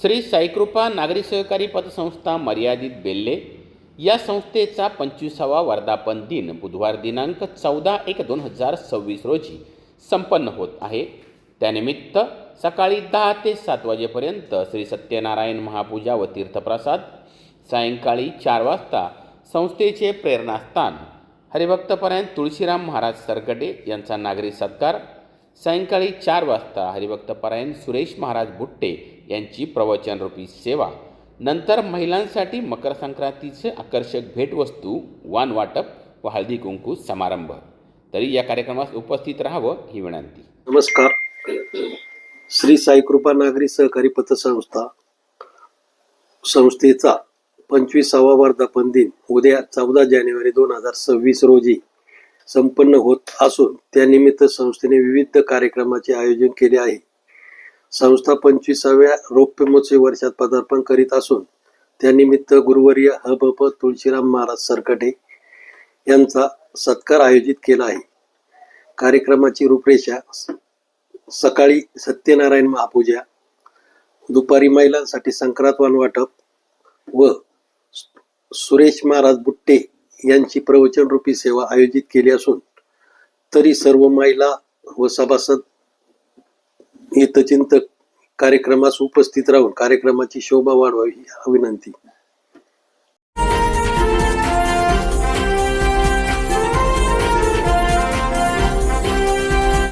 श्री साईकृपा नागरी सहकारी पतसंस्था मर्यादित बेल्ले या संस्थेचा पंचवीसावा वर्धापन दिन बुधवार दिनांक चौदा एक दोन हजार सव्वीस रोजी संपन्न होत आहे. त्यानिमित्त सकाळी दहा ते सात वाजेपर्यंत श्री सत्यनारायण महापूजा व तीर्थप्रसाद सायंकाळी चार वाजता संस्थेचे प्रेरणास्थान हरिभक्तपरायण तुळशीराम महाराज सरगडे यांचा नागरी सत्कार सायंकाळी चार वाजता हरिभक्तपरायण सुरेश महाराज बुट्टे यांची प्रवचनरूपी सेवा. नंतर महिलांसाठी मकर संक्रांतीचे आकर्षक भेटवस्तू वान वाटप व हळदी कुंकू समारंभ. तरी या कार्यक्रमास उपस्थित राहावं ही विनंती. नमस्कार. श्री साईकृपा नागरी सहकारी पतसंस्था संस्थेचा पंचवीसावा वर्धापन दिन उद्या चौदा जानेवारी दोन हजार सव्वीस रोजी संपन्न होत असून त्यानिमित्त संस्थेने विविध कार्यक्रमाचे आयोजन केले आहे. संस्था पंचवीसाव्या रौप्य महोत्सवी वर्षात पदार्पण करीत असून त्यानिमित्त गुरुवर्य हबप तुळशीराम महाराज सरकटे यांचा सत्कार आयोजित केला आहे. कार्यक्रमाची रूपरेषा सकाळी सत्यनारायण महापूजा दुपारी महिलांसाठी संक्रांत वाटप व सुरेश महाराज बुट्टे यांची प्रवचन रूपी सेवा आयोजित केली असून तरी सर्व महिला व सभासद हितचिंतक कार्यक्रमास उपस्थित राहून कार्यक्रमाची शोभा वाढवावी विनंती